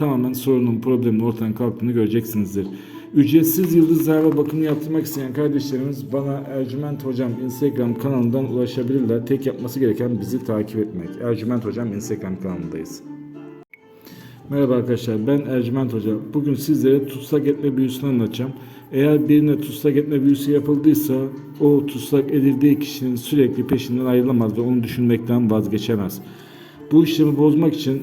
tamamen sorunun, problemin ortadan kalktığını göreceksinizdir. Ücretsiz yıldız zarfa bakımı yaptırmak isteyen kardeşlerimiz bana Ercüment Hocam Instagram kanalından ulaşabilirler. Tek yapması gereken bizi takip etmek. Ercüment Hocam Instagram kanalındayız. Merhaba arkadaşlar ben Ercüment Hoca. Bugün sizlere tutsak etme büyüsünü anlatacağım. Eğer birine tutsak etme büyüsü yapıldıysa o tutsak edildiği kişinin sürekli peşinden ayrılamaz ve onu düşünmekten vazgeçemez. Bu işlemi bozmak için